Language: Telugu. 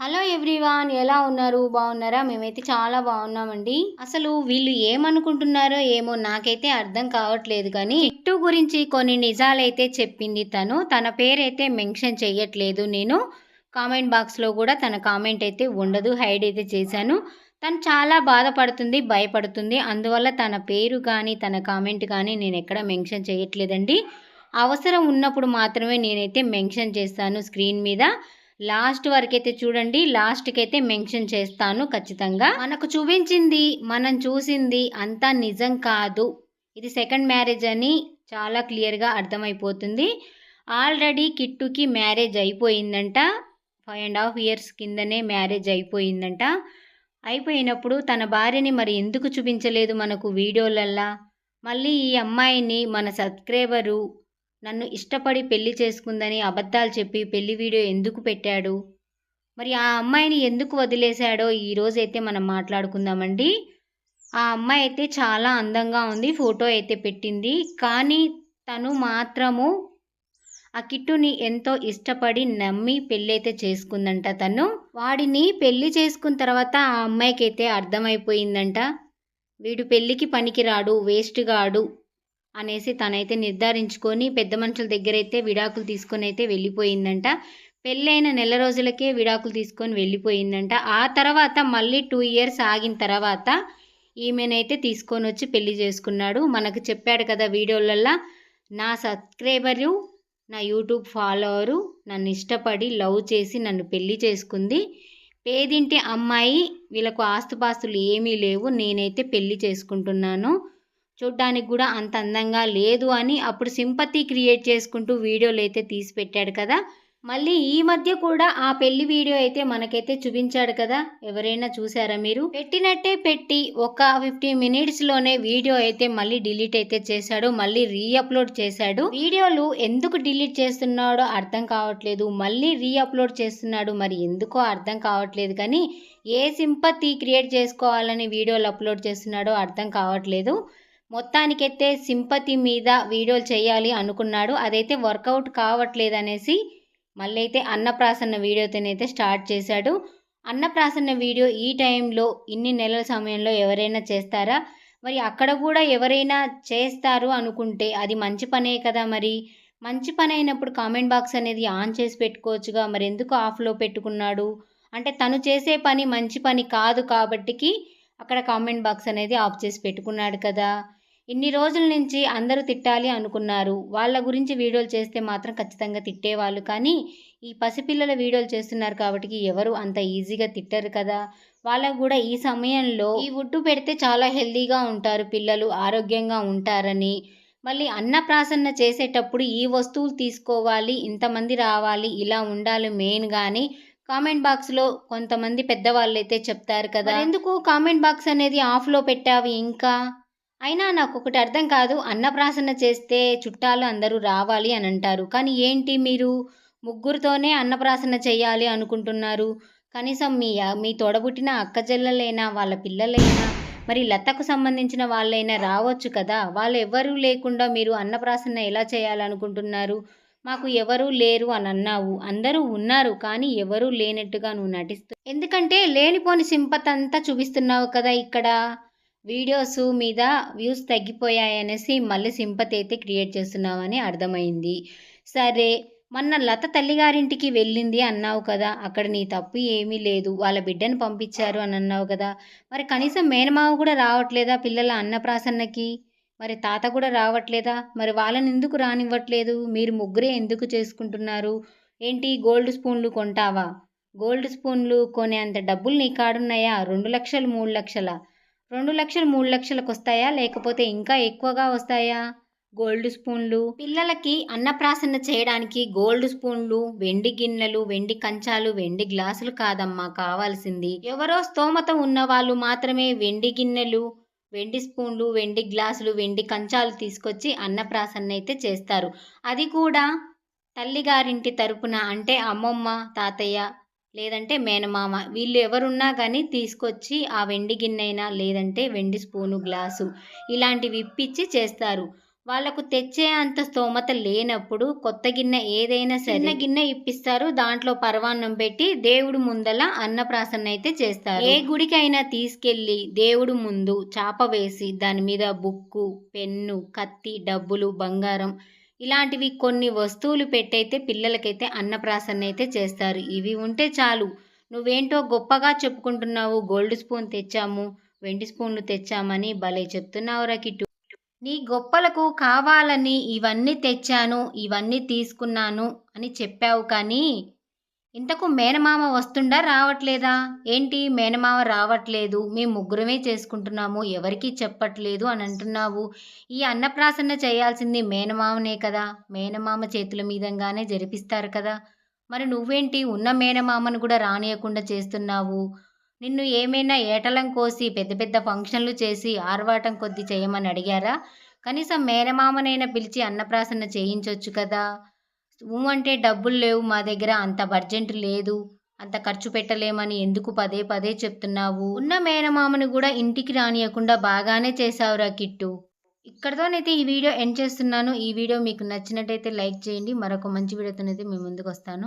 హలో ఎవ్రీవాన్ ఎలా ఉన్నారు? బాగున్నారా? మేమైతే చాలా బాగున్నామండి. అసలు వీళ్ళు ఏమనుకుంటున్నారో ఏమో నాకైతే అర్థం కావట్లేదు కానీ కిట్టు గురించి కొన్ని నిజాలైతే చెప్పింది తను. తన పేరైతే మెన్షన్ చేయట్లేదు నేను కామెంట్ బాక్స్లో కూడా తన కామెంట్ అయితే ఉండదు హైడ్ అయితే చేశాను. తను చాలా బాధపడుతుంది భయపడుతుంది. అందువల్ల తన పేరు కానీ తన కామెంట్ కానీ నేను ఎక్కడ మెన్షన్ చేయట్లేదండి అవసరం ఉన్నప్పుడు మాత్రమే నేనైతే మెన్షన్ చేస్తాను స్క్రీన్ మీద. లాస్ట్ వరకు అయితే చూడండి లాస్ట్కి అయితే మెన్షన్ చేస్తాను ఖచ్చితంగా. మనకు చూపించింది మనం చూసింది అంతా నిజం కాదు. ఇది సెకండ్ మ్యారేజ్ అని చాలా క్లియర్గా అర్థమైపోతుంది. ఆల్రెడీ కిట్టుకి మ్యారేజ్ అయిపోయిందంట. ఫైవ్ అండ్ హాఫ్ ఇయర్స్ కిందనే మ్యారేజ్ అయిపోయిందంట. అయిపోయినప్పుడు తన భార్యని మరి ఎందుకు చూపించలేదు మనకు వీడియోలల్లా? మళ్ళీ ఈ అమ్మాయిని మన సబ్స్క్రైబరు నన్ను ఇష్టపడి పెళ్ళి చేసుకుందని అబద్ధాలు చెప్పి పెళ్ళి వీడియో ఎందుకు పెట్టాడు? మరి ఆ అమ్మాయిని ఎందుకు వదిలేశాడో ఈరోజైతే మనం మాట్లాడుకుందామండి. ఆ అమ్మాయి అయితే చాలా అందంగా ఉంది ఫోటో అయితే పెట్టింది. కానీ తను మాత్రము ఆ కిట్టుని ఎంతో ఇష్టపడి నమ్మి పెళ్ళి అయితే చేసుకుందంట తను. వాడిని పెళ్ళి చేసుకున్న తర్వాత ఆ అమ్మాయికి అయితే అర్థమైపోయిందంట. వీడు పెళ్ళికి పనికిరాడు వేస్ట్ గాడు అనేసి తనైతే నిర్ధారించుకొని పెద్ద మనుషుల దగ్గర అయితే విడాకులు తీసుకొని అయితే వెళ్ళిపోయిందంట. పెళ్ళైన నెల రోజులకే విడాకులు తీసుకొని వెళ్ళిపోయిందంట. ఆ తర్వాత మళ్ళీ టూ ఇయర్స్ ఆగిన తర్వాత ఈమెనైతే తీసుకొని వచ్చి పెళ్ళి చేసుకున్నాడు. మనకు చెప్పాడు కదా వీడియోలల్లో నా సబ్స్క్రైబరు నా యూట్యూబ్ ఫాలోవరు నన్ను ఇష్టపడి లవ్ చేసి నన్ను పెళ్ళి చేసుకుంది. పేదింటి అమ్మాయి వీళ్ళకు ఆస్తుపాస్తులు ఏమీ లేవు. నేనైతే పెళ్ళి చేసుకుంటున్నాను. చూడ్డానికి కూడా అంత అందంగా లేదు అని అప్పుడు సింపతి క్రియేట్ చేసుకుంటూ వీడియోలు అయితే తీసి పెట్టాడు కదా. మళ్ళీ ఈ మధ్య కూడా ఆ పెళ్ళి వీడియో అయితే మనకైతే చూపించాడు కదా. ఎవరైనా చూసారా మీరు? పెట్టినట్టే పెట్టి ఒక ఫిఫ్టీ మినిట్స్లోనే వీడియో అయితే మళ్ళీ డిలీట్ అయితే చేశాడు. మళ్ళీ రీఅప్లోడ్ చేశాడు. వీడియోలు ఎందుకు డిలీట్ చేస్తున్నాడో అర్థం కావట్లేదు. మళ్ళీ రీఅప్లోడ్ చేస్తున్నాడు. మరి ఎందుకో అర్థం కావట్లేదు కానీ ఏ సింపతి క్రియేట్ చేసుకోవాలని వీడియోలు అప్లోడ్ చేస్తున్నాడో అర్థం కావట్లేదు. మొత్తానికైతే సింపతి మీద వీడియోలు చేయాలి అనుకున్నాడు. అదైతే వర్కౌట్ కావట్లేదు అనేసి మళ్ళీ అయితే అన్నప్రాసన్న వీడియోతోనైతే స్టార్ట్ చేశాడు. అన్నప్రాసన్న వీడియో ఈ టైంలో ఇన్ని నెలల సమయంలో ఎవరైనా చేస్తారా? మరి అక్కడ కూడా ఎవరైనా చేస్తారు అనుకుంటే అది మంచి పనే కదా మరి? మంచి పని అయినప్పుడు కామెంట్ బాక్స్ అనేది ఆన్ చేసి పెట్టుకోవచ్చుగా. మరి ఎందుకు ఆఫ్లో పెట్టుకున్నాడు? అంటే తను చేసే పని మంచి పని కాదు కాబట్టికి అక్కడ కామెంట్ బాక్స్ అనేది ఆఫ్ చేసి పెట్టుకున్నాడు కదా. ఇన్ని రోజుల నుంచి అందరూ తిట్టాలి అనుకున్నారు. వాళ్ళ గురించి వీడియోలు చేస్తే మాత్రం ఖచ్చితంగా తిట్టేవాళ్ళు. కానీ ఈ పసిపిల్లల వీడియోలు చేస్తున్నారు కాబట్టి ఎవరు అంత ఈజీగా తిట్టరు కదా. వాళ్ళకు కూడా ఈ సమయంలో ఈ వుడ్డు పెడితే చాలా హెల్తీగా ఉంటారు పిల్లలు ఆరోగ్యంగా ఉంటారని. మళ్ళీ అన్నప్రాసన్న చేసేటప్పుడు ఈ వస్తువులు తీసుకోవాలి ఇంతమంది రావాలి ఇలా ఉండాలి మెయిన్ కానీ కామెంట్ బాక్స్లో కొంతమంది పెద్దవాళ్ళు అయితే చెప్తారు కదా. ఎందుకు కామెంట్ బాక్స్ అనేది ఆఫ్లో పెట్టావు ఇంకా? అయినా నాకు ఒకటి అర్థం కాదు. అన్నప్రాసన చేస్తే చుట్టాలు అందరూ రావాలి అని అంటారు కానీ ఏంటి మీరు ముగ్గురితోనే అన్నప్రాసన చేయాలి అనుకుంటున్నారు? కనీసం మీ మీ తోడబుట్టిన అక్క చెల్లెలైనా వాళ్ళ పిల్లలైనా మరి లతకు సంబంధించిన వాళ్ళైనా రావచ్చు కదా? వాళ్ళు ఎవరూ లేకుండా మీరు అన్నప్రాసన ఎలా చేయాలనుకుంటున్నారు? మాకు ఎవరూ లేరు అని అన్నావు. అందరూ ఉన్నారు కానీ ఎవరూ లేనట్టుగా నువ్వు నటిస్తూ ఎందుకంటే లేనిపోని సింపత్ అంతా చూపిస్తున్నావు కదా ఇక్కడ. వీడియోస్ మీద వ్యూస్ తగ్గిపోయాయనేసి మళ్ళీ సింపతి అయితే క్రియేట్ చేస్తున్నావని అర్థమైంది. సరే మొన్న లత తల్లిగారింటికి వెళ్ళింది అన్నావు కదా అక్కడ నీ తప్పు ఏమీ లేదు వాళ్ళ బిడ్డను పంపించారు అని అన్నావు కదా మరి కనీసం మేనమావ కూడా రావట్లేదా పిల్లల అన్నప్రాసన్నకి? మరి తాత కూడా రావట్లేదా? మరి వాళ్ళని ఎందుకు రానివ్వట్లేదు? మీరు ముగ్గురే ఎందుకు చేసుకుంటున్నారు? ఏంటి గోల్డ్ స్పూన్లు కొంటావా? గోల్డ్ స్పూన్లు కొనే అంత డబ్బులు నీ కాడున్నాయా? రెండు లక్షలు మూడు లక్షల? రెండు లక్షలు మూడు లక్షలకు వస్తాయా లేకపోతే ఇంకా ఎక్కువగా వస్తాయా? గోల్డ్ స్పూన్లు. పిల్లలకి అన్నప్రాసన చేయడానికి గోల్డ్ స్పూన్లు వెండి గిన్నెలు వెండి కంచాలు వెండి గ్లాసులు కాదమ్మా కావాల్సింది. ఎవరో స్తోమత ఉన్న వాళ్ళు మాత్రమే వెండి గిన్నెలు వెండి స్పూన్లు వెండి గ్లాసులు వెండి కంచాలు తీసుకొచ్చి అన్నప్రాసన్న అయితే చేస్తారు. అది కూడా తల్లిగారింటి తరపున అంటే అమ్మమ్మ తాతయ్య లేదంటే మేనమామ. వీళ్ళు ఎవరున్నా కానీ తీసుకొచ్చి ఆ వెండి గిన్నెనా లేదంటే వెండి స్పూను గ్లాసు ఇలాంటివి ఇప్పించి చేస్తారు. వాళ్ళకు తెచ్చే అంత స్తోమత లేనప్పుడు కొత్త గిన్నె ఏదైనా సరే చిన్న గిన్నె ఇప్పిస్తారు. దాంట్లో పర్వాన్నం పెట్టి దేవుడు ముందల అన్నప్రాసన అయితే చేస్తారు. ఏ గుడికైనా తీసుకెళ్ళి దేవుడు ముందు చాప వేసి దాని మీద బుక్కు పెన్ను కత్తి డబ్బులు బంగారం ఇలాంటివి కొన్ని వస్తువులు పెట్టయితే పిల్లలకైతే అన్నప్రాసన అయితే చేస్తారు. ఇవి ఉంటే చాలు. నువ్వేంటో గొప్పగా చెప్పుకుంటున్నావు. గోల్డ్ స్పూన్ తెచ్చాము. వెండి స్పూన్లు తెచ్చామని భలే చెప్తున్నావురా కిట్టు. నీ గొప్పలకు కావాలని ఇవన్నీ తెచ్చాను. ఇవన్నీ తీసుకున్నాను అని చెప్పావు కానీ ఇంతకు మేనమామ వస్తుండా రావట్లేదా? ఏంటి? మేనమామ రావట్లేదు. మేము ముగ్గురమే చేసుకుంటున్నాము. ఎవరికీ చెప్పట్లేదు అని అంటున్నావు. ఈ అన్నప్రాసన్న చేయాల్సింది మేనమామనే కదా. మేనమామ చేతుల మీదంగానే జరిపిస్తారు కదా. మరి నువ్వేంటి? ఉన్న మేనమామను కూడా రానియకుండా చేస్తున్నావు. నిన్ను ఏమైనా ఏటలం కోసి పెద్ద పెద్ద ఫంక్షన్లు చేసి ఆర్వాటం కొద్ది చేయమని అడిగారా? కనీసం మేనమామనైనా పిలిచి అన్నప్రాసన చేయించవచ్చు కదా. ఊ అంటే డబ్బులు లేవు మా దగ్గర అంత బడ్జెట్ లేదు అంత ఖర్చు పెట్టలేమని ఎందుకు పదే పదే చెప్తున్నావు? ఉన్న మేనమామను కూడా ఇంటికి రానియకుండా బాగానే చేసావురా కిట్టు. ఇక్కడతోనైతే ఈ వీడియో ఎండ్ చేస్తున్నాను. ఈ వీడియో మీకు నచ్చినట్టయితే లైక్ చేయండి. మరొక మంచి వీడియోతోనైతే మీ ముందుకు వస్తాను.